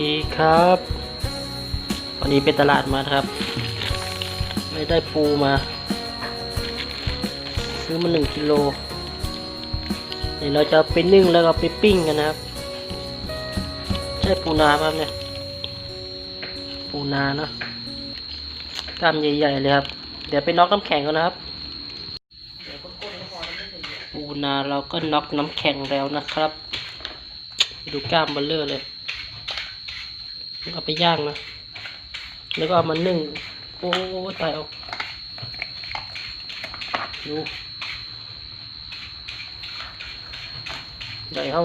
ดีครับวันนี้เป็นตลาดมาครับ ไม่ได้ปูมา ซื้อมาหนึ่งกิโลเดี๋ยวเราจะไปนึ่งแล้วก็ไปปิ้งกันนะครับ ใช่ปูนาครับเนี่ย ปูนาเนอะกล้ามใหญ่ๆเลยครับ เดี๋ยวไปน็อกน้ำแข็งกันนะครับปูนาเราก็น็อกน้ำแข็งแล้วนะครับ ดูกล้ามเบลเลอร์เลย เอาไปย่างนะ แล้วก็เอามานึ่ง โอ้ตายเอาดูใหญ่เท่า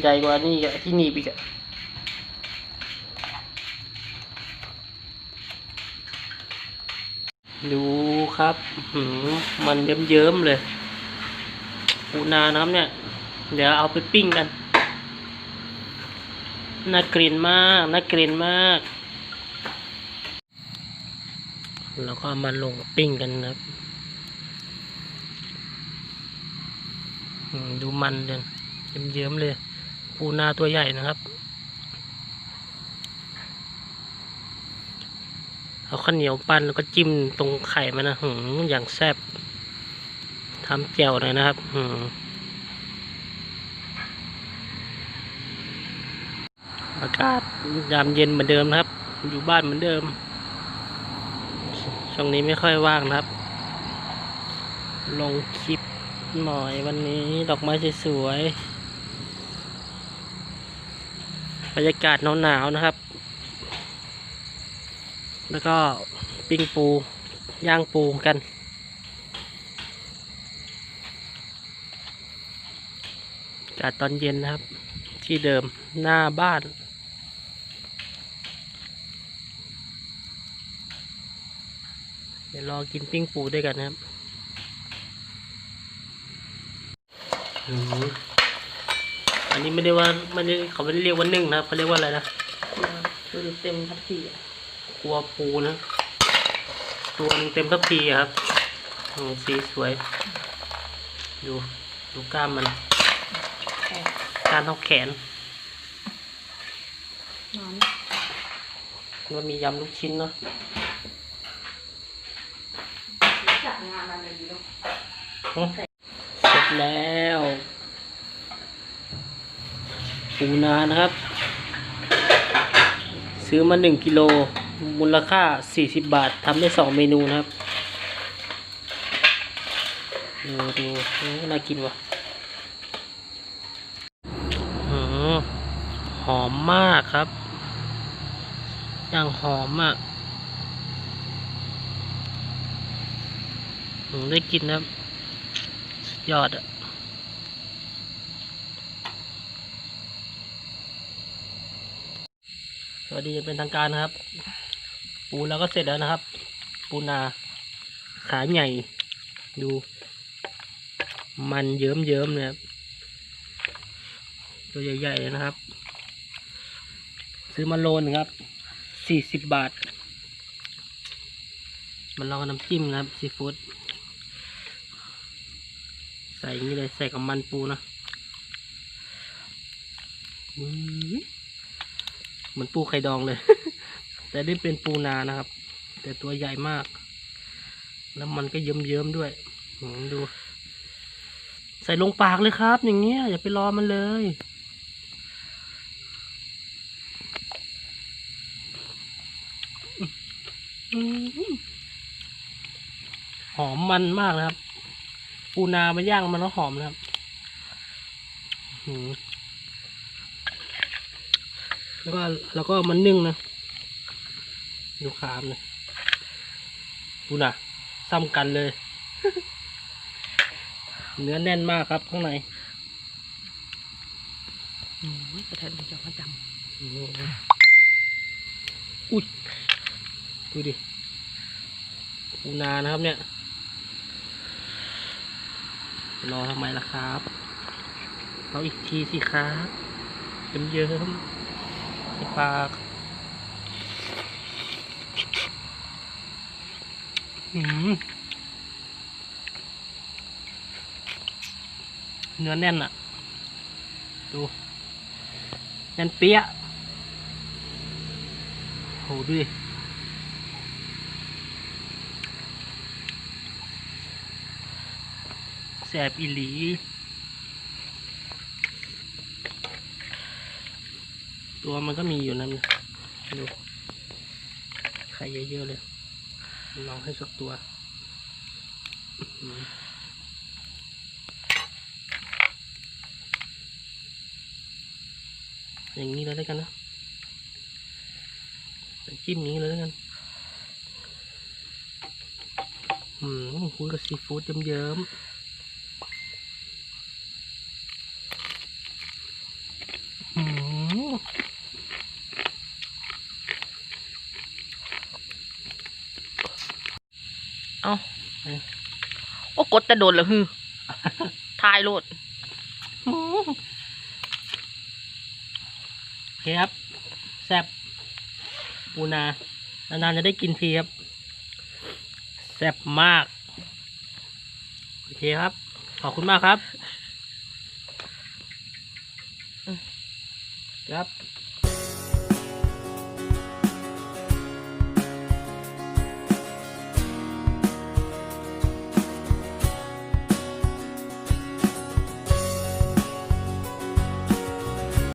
ใหญ่กว่านี่อีกอะที่นีบอีกอะดูครับหืมันเยิ้มๆเลยปูนานะครับเนี่ย เดี๋ยวเอาไปปิ้งกัน น่ากลิ่นมาก น่ากลิ่นมาก แล้วก็มาลงปิ้งกันนะครับ ดูมันเดินเยิ้มๆเลย ปูนาตัวใหญ่นะครับ เอาข้าวเหนียวปั้นแล้วก็จิ้มตรงไข่มันนะหืมอย่างแซ่บทำแจ่วหน่อยนะครับหืม อากาศยามเย็นเหมือนเดิมนะครับ อยู่บ้านเหมือนเดิม ช่วงนี้ไม่ค่อยว่างนะครับ ลงคลิปหน่อยวันนี้ดอกไม้สวยๆบรรยากาศหนาวๆนะครับ แล้วก็ปิ้งปูย่างปูกันอากาศตอนเย็นนะครับ ที่เดิมหน้าบ้าน เดี๋ ยวรอกินปิ้งปูด้วยกันนะครับอืมอันนี้ไม่ได้ว่าไม่ได้เขาไม่ได้เรียกว่านึ่งนะครับเขาเรียกว่าอะไรนะคือเต็มทัพพีอะครัวปูนะตัวหนึงเต็มทัพพีอะครับอืมสีสวย ดูดูกล้ามมันกล้ามเท่าแขนนอนก็มียำลูกชิ้นเนาะ จัด งานอะไรดีลูกเสร็จแล้วปูนานะครับ ซื้อมาหนึ่งกิโลมูลค่าสี่สิบบาททำได้สองเมนูนะครับ ดูดูน่ากินว่ะหอมมากครับอย่างหอมอะอืม ได้กินนะครับสุดยอดอะสวัสดีเป็นทางการนะครับ ปูเราก็เสร็จแล้วนะครับ ปูนา ขาใหญ่ ดู มันเยิ้มเยิ้มเลยครับตัวใหญ่ๆเลยนะครับ ซื้อมาโลนครับสี่สิบบาท มันลองน้ำจิ้มนะครับซีฟู้ด ใส่อย่างนี้เลยใส่กับมันปูนะเหมือนปูไข่ดองเลย แต่ได้เป็นปูนานะครับ แต่ตัวใหญ่มาก แล้วมันก็เยิ้มๆด้วยดู ใส่ลงปากเลยครับ อย่างเนี้ยอย่าไปรอมันเลยหอมมันมากนะครับ ปูนามาย่างมันแล้วหอมนะครับอื้อหือแล้วก็แล้วก็เอามันนึ่งนะดูขามเลยดูนะซ้ำกันเลย เนื้อแน่นมากครับข้างในอืมกระเทยเป็นจอประจอื้อหืออุ้ยดูดิปูนานะครับเนี่ย รอทำไมล่ะครับ เอาอีกทีสิครับเยิ้มเยิ้มๆใส่ปากเนื้อแน่นอะดู แน่นเปี้ยะดูดิแสบอีหลีตัวมันก็มีอยู่นั่นนะดูไข่เยอะๆเลย ลองให้สักตัว อย่างนี้เลยแล้วกันนะจิ้มอย่างนี้เลยแล้วกัน อืมคุยกับซีฟู้ดเยิ้มๆอืม เอาโอ้กดแต่โดนเหรอฮือทายโลดโอเคครับ แซ่บปูนานานๆจะได้กินทีครับ แซ่บมาก โอเคครับ ขอบคุณมากครับ ครับ